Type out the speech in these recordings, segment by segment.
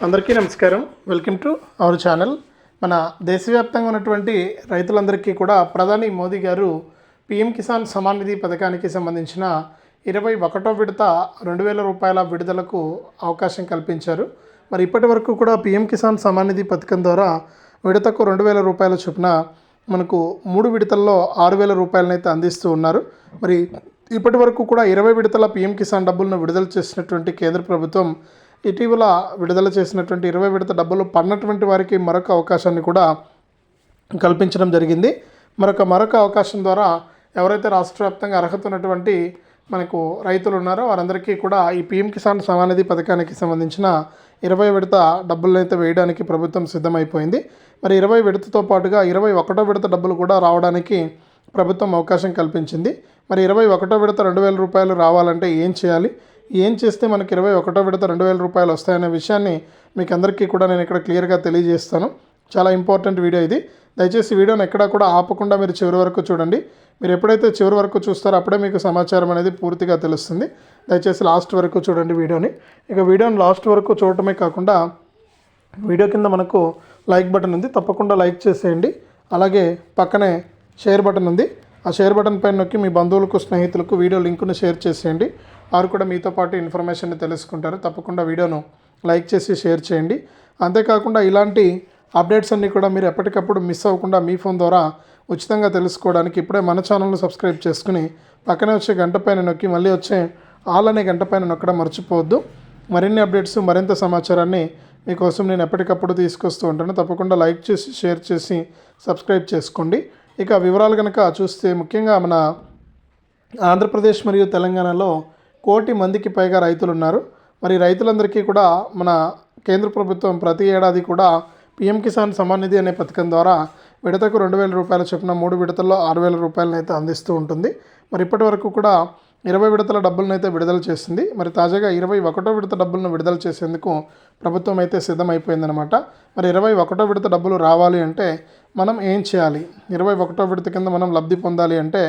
అందరికీ నమస్కారం. Welcome to our channel మన దేశవ్యాప్తంగా ఉన్నటువంటి రైతులందరికీ కూడా ప్రధాని మోదీ గారు పిఎం కిసాన్ సమాన్ నిధి పథకానికి సంబంధించిన ఇరవై ఒకటో విడత రెండు వేల రూపాయల విడుదలకు అవకాశం కల్పించారు. మరి ఇప్పటి వరకు కూడా పిఎం కిసాన్ సమాన్ నిధి పథకం ద్వారా విడతకు రెండు వేల రూపాయల చొప్పున మనకు మూడు విడతల్లో ఆరు వేల రూపాయలనైతే అందిస్తూ ఉన్నారు. మరి ఇప్పటి వరకు కూడా ఇరవై విడతల పిఎం కిసాన్ డబ్బులను విడుదల చేసినటువంటి కేంద్ర ప్రభుత్వం ఇటీవల విడుదల చేసినటువంటి ఇరవై విడత డబ్బులు పడినటువంటి వారికి మరొక అవకాశాన్ని కూడా కల్పించడం జరిగింది. మరొక మరొక అవకాశం ద్వారా ఎవరైతే రాష్ట్ర వ్యాప్తంగా అర్హత ఉన్నటువంటి మనకు రైతులు ఉన్నారో వారందరికీ కూడా ఈ పిఎం కిసాన్ సమానిధి పథకానికి సంబంధించిన ఇరవై విడత డబ్బులను అయితే వేయడానికి ప్రభుత్వం సిద్ధమైపోయింది. మరి ఇరవై విడతతో పాటుగా ఇరవై ఒకటో విడత డబ్బులు కూడా రావడానికి ప్రభుత్వం అవకాశం కల్పించింది. మరి ఇరవై ఒకటో విడత రెండు వేల రూపాయలు రావాలంటే ఏం చేయాలి? ఏం చేస్తే మనకి ఇరవై ఒకటో విడత రెండు వేల రూపాయలు వస్తాయనే విషయాన్ని మీకు అందరికీ కూడా నేను ఇక్కడ క్లియర్గా తెలియజేస్తాను. చాలా ఇంపార్టెంట్ వీడియో ఇది. దయచేసి వీడియోని ఎక్కడా కూడా ఆపకుండా మీరు చివరి వరకు చూడండి. మీరు ఎప్పుడైతే చివరి వరకు చూస్తారో అప్పుడే మీకు సమాచారం అనేది పూర్తిగా తెలుస్తుంది. దయచేసి లాస్ట్ వరకు చూడండి వీడియోని. ఇక వీడియోని లాస్ట్ వరకు చూడటమే కాకుండా వీడియో కింద మనకు లైక్ బటన్ ఉంది. తప్పకుండా లైక్ చేసేయండి. అలాగే పక్కనే షేర్ బటన్ ఉంది. ఆ షేర్ బటన్ పైన నొక్కి మీ బంధువులకు స్నేహితులకు వీడియో లింకును షేర్ చేసేయండి. వారు కూడా మీతో పాటు ఇన్ఫర్మేషన్ తెలుసుకుంటారు. తప్పకుండా వీడియోను లైక్ చేసి షేర్ చేయండి. అంతేకాకుండా ఇలాంటి అప్డేట్స్ అన్నీ కూడా మీరు ఎప్పటికప్పుడు మిస్ అవ్వకుండా మీ ఫోన్ ద్వారా ఉచితంగా తెలుసుకోవడానికి ఇప్పుడే మన ఛానల్ను సబ్స్క్రైబ్ చేసుకుని పక్కనే వచ్చే గంట పైన నొక్కి మళ్ళీ వచ్చే ఆల్ అనే గంట పైన నొక్కడం మర్చిపోవద్దు. మరిన్ని అప్డేట్స్ మరింత సమాచారాన్ని మీకోసం నేను ఎప్పటికప్పుడు తీసుకొస్తూ ఉంటాను. తప్పకుండా లైక్ చేసి షేర్ చేసి సబ్స్క్రైబ్ చేసుకోండి. ఇక వివరాలు కనుక చూస్తే ముఖ్యంగా మన ఆంధ్రప్రదేశ్ మరియు తెలంగాణలో కోటి మందికి పైగా రైతులు ఉన్నారు మరి రైతులందరికీ కూడా మన కేంద్ర ప్రభుత్వం ప్రతి ఏడాది కూడా పిఎం కిసాన్ సమాన్ నిధి అనే పథకం ద్వారా విడతకు రెండు వేల రూపాయల చొప్పున మూడు విడతల్లో ఆరు వేల రూపాయలను అయితే అందిస్తూ ఉంటుంది. మరి ఇప్పటి వరకు కూడా ఇరవై విడతల డబ్బులను అయితే విడుదల చేసింది. మరి తాజాగా ఇరవై ఒకటో విడత డబ్బులను విడుదల చేసేందుకు ప్రభుత్వం అయితే సిద్ధమైపోయిందనమాట మరి ఇరవై ఒకటో విడత డబ్బులు రావాలి అంటే మనం ఏం చేయాలి? ఇరవై ఒకటో విడత కింద మనం లబ్ధి పొందాలి అంటే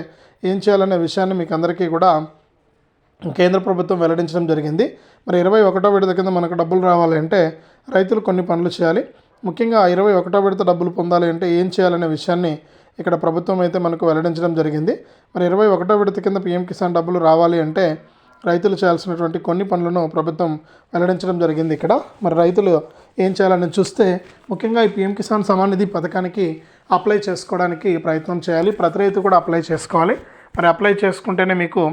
ఏం చేయాలనే విషయాన్ని మీకు అందరికీ కూడా కేంద్ర ప్రభుత్వం వెల్లడించడం జరిగింది. మరి ఇరవై ఒకటో విడత కింద మనకు డబ్బులు రావాలి అంటే రైతులు కొన్ని పనులు చేయాలి. ముఖ్యంగా ఇరవై ఒకటో విడత డబ్బులు పొందాలి అంటే ఏం చేయాలనే విషయాన్ని ఇక్కడ ప్రభుత్వం అయితే మనకు వెల్లడించడం జరిగింది. మరి ఇరవై ఒకటో విడత కింద పీఎం కిసాన్ డబ్బులు రావాలి అంటే రైతులు చేయాల్సినటువంటి కొన్ని పనులను ప్రభుత్వం వెల్లడించడం జరిగింది ఇక్కడ. మరి రైతులు ఏం చేయాలని చూస్తే ముఖ్యంగా ఈ పీఎం కిసాన్ సమాన్ నిధి పథకానికి అప్లై చేసుకోవడానికి ప్రయత్నం చేయాలి. ప్రతి రైతు కూడా అప్లై చేసుకోవాలి. మరి అప్లై చేసుకుంటేనే మీకు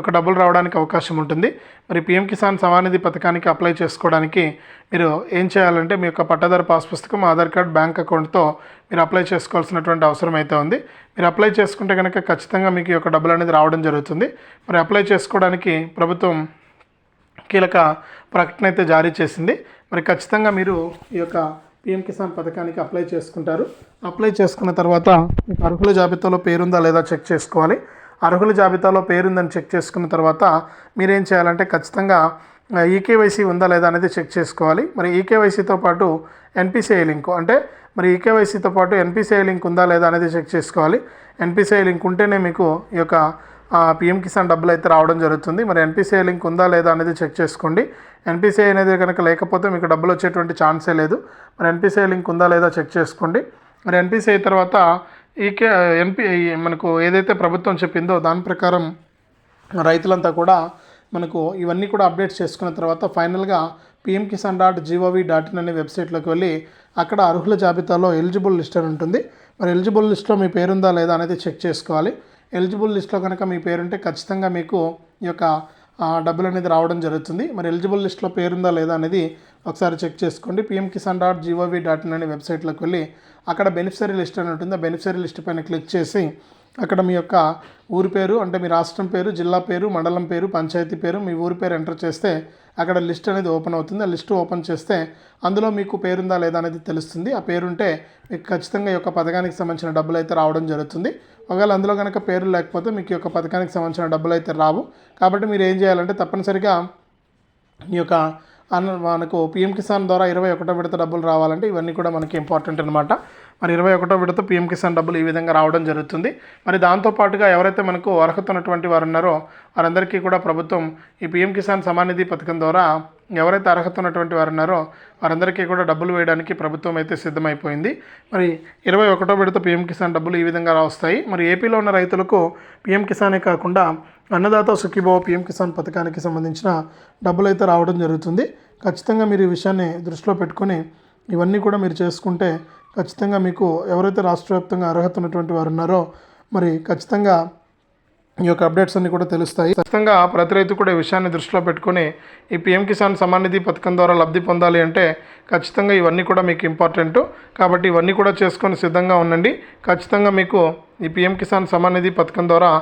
ఒక డబ్బులు రావడానికి అవకాశం ఉంటుంది. మరి పిఎం కిసాన్ సమానిధి పథకానికి అప్లై చేసుకోవడానికి మీరు ఏం చేయాలంటే మీ యొక్క పట్టాదారు పాస్ పుస్తకం ఆధార్ కార్డ్ బ్యాంక్ అకౌంట్తో మీరు అప్లై చేసుకోవాల్సినటువంటి అవసరం అయితే ఉంది. మీరు అప్లై చేసుకుంటే కనుక ఖచ్చితంగా మీకు ఈ యొక్క డబ్బులు అనేది రావడం జరుగుతుంది. మరి అప్లై చేసుకోవడానికి ప్రభుత్వం కీలక ప్రకటన అయితే జారీ చేసింది. మరి ఖచ్చితంగా మీరు ఈ యొక్క పిఎం కిసాన్ పథకానికి అప్లై చేసుకుంటారు. అప్లై చేసుకున్న తర్వాత మీకు అర్హుల జాబితాలో పేరుందా లేదా చెక్ చేసుకోవాలి. అర్హుల జాబితాలో పేరుందని చెక్ చేసుకున్న తర్వాత మీరేం చేయాలంటే ఖచ్చితంగా ఈకేవైసీ ఉందా లేదా అనేది చెక్ చేసుకోవాలి. మరి ఈకేవైసీతో పాటు ఎన్పిసిఐ లింక్ అంటే మరి ఈకేవైసీతో పాటు ఎన్పిసిఐ లింక్ ఉందా లేదా అనేది చెక్ చేసుకోవాలి. ఎన్పిసిఐ లింక్ ఉంటేనే మీకు ఈ యొక్క పిఎం కిసాన్ డబ్బులు అయితే రావడం జరుగుతుంది. మరి ఎన్పిసిఐ లింక్ ఉందా లేదా అనేది చెక్ చేసుకోండి. ఎన్పిసిఐ అనేది కనుక లేకపోతే మీకు డబ్బులు వచ్చేటువంటి ఛాన్సే లేదు. మరి ఎన్పిసిఐ లింక్ ఉందా లేదా చెక్ చేసుకోండి. మరి ఎన్పిసిఐ తర్వాత ఈకే ఎన్పి మనకు ఏదైతే ప్రభుత్వం చెప్పిందో దాని ప్రకారం రైతులంతా కూడా మనకు ఇవన్నీ కూడా అప్డేట్స్ చేసుకున్న తర్వాత ఫైనల్గా PM Kisan dot G O V dot in అనే వెబ్సైట్లోకి వెళ్ళి అక్కడ అర్హుల జాబితాలో ఎలిజిబుల్ లిస్ట్ అని ఉంటుంది. మరి ఎలిజిబుల్ లిస్ట్లో మీ పేరుందా లేదా అనేది చెక్ చేసుకోవాలి. ఎలిజిబుల్ లిస్ట్లో కనుక మీ పేరుంటే ఖచ్చితంగా మీకు ఈ యొక్క డబ్బులు అనేది రావడం జరుగుతుంది. మరి ఎలిజిబుల్ లిస్ట్లో పేరుందా లేదా అనేది ఒకసారి చెక్ చేసుకోండి. PM Kisan dot G O V dot in అనే వెబ్సైట్లోకి వెళ్ళి అక్కడ బెనిఫిషరీ లిస్ట్ అని ఉంటుంది. ఆ బెనిఫిషరీ లిస్ట్ పైన క్లిక్ చేసి అక్కడ మీ యొక్క ఊరి పేరు అంటే మీ రాష్ట్రం పేరు జిల్లా పేరు మండలం పేరు పంచాయతీ పేరు మీ ఊరి పేరు ఎంటర్ చేస్తే అక్కడ లిస్ట్ అనేది ఓపెన్ అవుతుంది. ఆ లిస్ట్ ఓపెన్ చేస్తే అందులో మీకు పేరుందా లేదా అనేది తెలుస్తుంది. ఆ పేరుంటే మీకు ఖచ్చితంగా ఈ యొక్క పథకానికి సంబంధించిన డబ్బులు అయితే రావడం జరుగుతుంది. ఒకవేళ అందులో కనుక పేరు లేకపోతే మీకు ఈ యొక్క పథకానికి సంబంధించిన డబ్బులు అయితే రావు. కాబట్టి మీరు ఏం చేయాలంటే తప్పనిసరిగా ఈ యొక్క అన్న మనకు పిఎం కిసాన్ ద్వారా ఇరవై ఒకటో విడత డబ్బులు రావాలంటే ఇవన్నీ కూడా మనకి ఇంపార్టెంట్ అనమాట మరి ఇరవై ఒకటో విడత పీఎం కిసాన్ డబ్బులు ఈ విధంగా రావడం జరుగుతుంది. మరి దాంతోపాటుగా ఎవరైతే మనకు అర్హత ఉన్నటువంటి వారు ఉన్నారో వారందరికీ కూడా ప్రభుత్వం ఈ పీఎం కిసాన్ సమానిధి పథకం ద్వారా ఎవరైతే అర్హత ఉన్నటువంటి వారు ఉన్నారో వారందరికీ కూడా డబ్బులు వేయడానికి ప్రభుత్వం అయితే సిద్ధమైపోయింది. మరి ఇరవై ఒకటో విడత పీఎం కిసాన్ డబ్బులు ఈ విధంగా వస్తాయి మరి ఏపీలో ఉన్న రైతులకు పీఎం కిసానే కాకుండా అన్నదాత సుఖీభావ పీఎం కిసాన్ పథకానికి సంబంధించిన డబ్బులు అయితే రావడం జరుగుతుంది. ఖచ్చితంగా మీరు ఈ విషయాన్ని దృష్టిలో పెట్టుకొని ఇవన్నీ కూడా మీరు చేసుకుంటే ఖచ్చితంగా మీకు ఎవరైతే రాష్ట్ర వ్యాప్తంగా అర్హత ఉన్నటువంటి వారు ఉన్నారో మరి ఖచ్చితంగా ఈ యొక్క అప్డేట్స్ అన్నీ కూడా తెలుస్తాయి. ఖచ్చితంగా ప్రతి రైతు కూడా ఈ విషయాన్ని దృష్టిలో పెట్టుకుని ఈ పిఎం కిసాన్ సమ్మాన్ నిధి పథకం ద్వారా లబ్ధి పొందాలి అంటే ఖచ్చితంగా ఇవన్నీ కూడా మీకు ఇంపార్టెంట్. కాబట్టి ఇవన్నీ కూడా చేసుకొని సిద్ధంగా ఉండండి. ఖచ్చితంగా మీకు ఈ పిఎం కిసాన్ సమ్మాన్ నిధి పథకం ద్వారా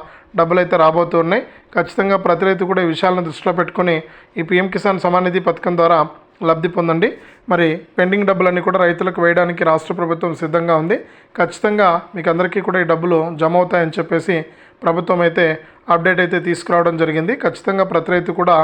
డబ్బులు అయితే రాబోతున్నాయి ఖచ్చితంగా ప్రతి రైతు కూడా ఈ విషయాలను దృష్టిలో పెట్టుకొని ఈ పిఎం కిసాన్ సమ్మాన్ నిధి పథకం ద్వారా లబ్ధి పొందండి. మరి పెండింగ్ డబ్బులన్నీ కూడా రైతులకు వేయడానికి రాష్ట్ర ప్రభుత్వం సిద్ధంగా ఉంది. ఖచ్చితంగా మీకు అందరికీ కూడా ఈ డబ్బులు జమ అవుతాయని చెప్పేసి ప్రభుత్వం అయితే అప్డేట్ అయితే తీసుకురావడం జరిగింది. ఖచ్చితంగా ప్రతి రైతు కూడా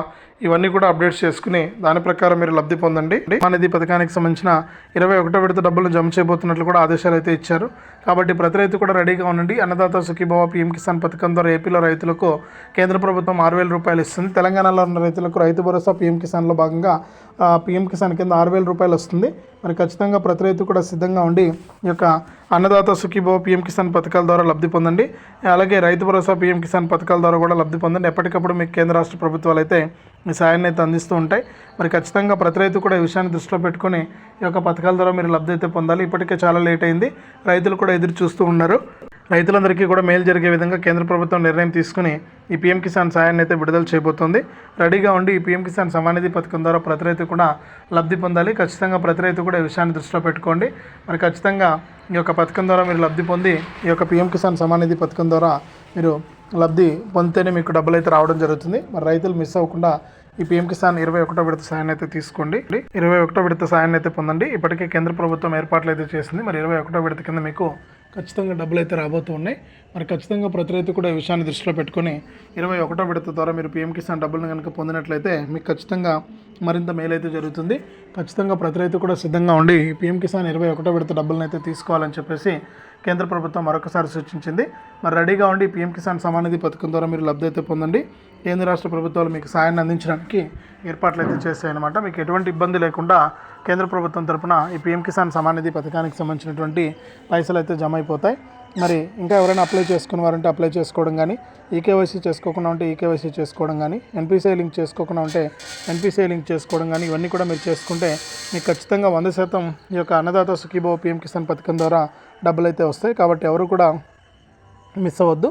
ఇవన్నీ కూడా అప్డేట్స్ చేసుకుని దాని ప్రకారం మీరు లబ్ధి పొందండి. అనేది పథకానికి సంబంధించిన ఇరవై ఒకటో విడత డబ్బులు జమ చేయబోతున్నట్లు కూడా ఆదేశాలు అయితే ఇచ్చారు. కాబట్టి ప్రతి రైతు కూడా రెడీగా ఉండండి. అన్నదాత సుఖీభావ పీఎం కిసాన్ పథకం ద్వారా ఏపీలో రైతులకు కేంద్ర ప్రభుత్వం ఆరు వేల రూపాయలు ఇస్తుంది. తెలంగాణలో ఉన్న రైతులకు రైతు భరోసా పీఎం కిసాన్లో భాగంగా పీఎం కిసాన్ కింద ఆరు వేల రూపాయలు వస్తుంది. మరి ఖచ్చితంగా ప్రతి రైతు కూడా సిద్ధంగా ఉండి ఈ యొక్క అన్నదాత సుఖీభావ పీఎం కిసాన్ పథకాల ద్వారా లబ్ధి పొందండి. అలాగే రైతు భరోసా పీఎం కిసాన్ పథకం పథకాల ద్వారా కూడా లబ్ధి పొందండి. ఎప్పటికప్పుడు మీకు కేంద్ర రాష్ట్ర ప్రభుత్వాలు అయితే మీ సాయాన్ని అయితే అందిస్తూ ఉంటాయి. మరి ఖచ్చితంగా ప్రతి రైతు కూడా ఈ విషయాన్ని దృష్టిలో పెట్టుకొని ఈ యొక్క పథకాల ద్వారా మీరు లబ్ధి అయితే పొందాలి. ఇప్పటికే చాలా లేట్ అయింది. రైతులు కూడా ఎదురు చూస్తూ ఉన్నారు. రైతులందరికీ కూడా మేలు జరిగే విధంగా కేంద్ర ప్రభుత్వం నిర్ణయం తీసుకుని ఈ పీఎం కిసాన్ సాయాన్ని అయితే విడుదల చేయబోతోంది. రెడీగా ఉండి ఈ పీఎం కిసాన్ సమానిధి పథకం ద్వారా ప్రతి రైతు కూడా లబ్ధి పొందాలి. ఖచ్చితంగా ప్రతి రైతు కూడా ఈ విషయాన్ని దృష్టిలో పెట్టుకోండి. మరి ఖచ్చితంగా ఈ యొక్క పథకం ద్వారా మీరు లబ్ధి పొంది ఈ యొక్క పీఎం కిసాన్ సమానిధి పథకం ద్వారా మీరు లబ్ధి పొందితేనే మీకు డబ్బులు అయితే రావడం జరుగుతుంది. మరి రైతులు మిస్ అవ్వకుండా ఈ పీఎం కిసాన్ ఇరవై ఒకటో విడత సాయాన్ని అయితే తీసుకోండి. ఇరవై ఒకటో విడత సాయాన్ని అయితే పొందండి. ఇప్పటికే కేంద్ర ప్రభుత్వం ఏర్పాట్లు అయితే చేసింది. మరి ఇరవై ఒకటో విడత కింద మీకు ఖచ్చితంగా డబ్బులు అయితే రాబోతూ ఉన్నాయి. మరి ఖచ్చితంగా ప్రతి రైతు కూడా ఈ విషయాన్ని దృష్టిలో పెట్టుకొని ఇరవై ఒకటో విడత ద్వారా మీరు పీఎం కిసాన్ డబ్బులను కనుక పొందినట్లయితే మీకు ఖచ్చితంగా మరింత మేలైతే జరుగుతుంది. ఖచ్చితంగా ప్రతి రైతు కూడా సిద్ధంగా ఉండి పిఎం పీఎం కిసాన్ ఇరవై ఒకటో విడత డబ్బులను అయితే తీసుకోవాలని చెప్పేసి కేంద్ర ప్రభుత్వం మరొకసారి సూచించింది. మరి రెడీగా ఉండి పీఎం కిసాన్ సమానిధి పథకం ద్వారా మీరు లబ్ధి అయితే పొందండి. కేంద్ర రాష్ట్ర ప్రభుత్వాలు మీకు సాయాన్ని అందించడానికి ఏర్పాట్లు అయితే చేశాయన్నమాట. మీకు ఎటువంటి ఇబ్బంది లేకుండా కేంద్ర ప్రభుత్వం తరఫున ఈ పీఎం కిసాన్ సమానిధి పథకానికి సంబంధించినటువంటి పైసలు అయితే జమ అయిపోతాయి. మరి ఇంకా ఎవరైనా అప్లై చేసుకున్న వారంటే అప్లై చేసుకోవడం కానీ ఈకేవైసీ చేసుకోకుండా ఉంటే ఈకేవైసీ చేసుకోవడం కానీ ఎన్పిసిఐ లింక్ చేసుకోకుండా ఉంటే ఎన్పిసిఐ లింక్ చేసుకోవడం కానీ ఇవన్నీ కూడా మీరు చేసుకుంటే మీకు ఖచ్చితంగా వంద శాతం ఈ యొక్క అన్నదాత సుఖీభావ పీఎం కిసాన్ పథకం ద్వారా డబ్బులు అయితే వస్తాయి. కాబట్టి ఎవరు కూడా మిస్ అవ్వద్దు.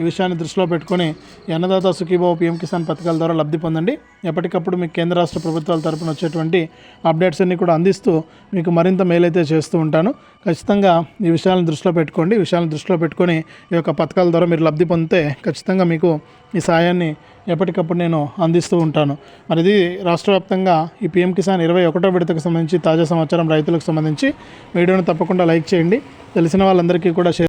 ఈ విషయాన్ని దృష్టిలో పెట్టుకొని అన్నదాత సుఖీభావ పిఎం కిసాన్ పథకాల ద్వారా లబ్ధి పొందండి. ఎప్పటికప్పుడు మీకు కేంద్ర రాష్ట్ర ప్రభుత్వాల తరపున వచ్చేటువంటి అప్డేట్స్ అన్ని కూడా అందిస్తూ మీకు మరింత మేలైతే చేస్తూ ఉంటాను. ఖచ్చితంగా ఈ విషయాలను దృష్టిలో పెట్టుకోండి. ఈ విషయాలను దృష్టిలో పెట్టుకొని ఈ యొక్క పథకాల ద్వారా మీరు లబ్ధి పొందితే ఖచ్చితంగా మీకు ఈ సాయాన్ని ఎప్పటికప్పుడు నేను అందిస్తూ ఉంటాను. మరి ఇది రాష్ట్ర వ్యాప్తంగా ఈ పిఎం కిసాన్ ఇరవై ఒకటో విడతకు సంబంధించి తాజా సమాచారం రైతులకు సంబంధించి వీడియోను తప్పకుండా లైక్ చేయండి. తెలిసిన వాళ్ళందరికీ కూడా షేర్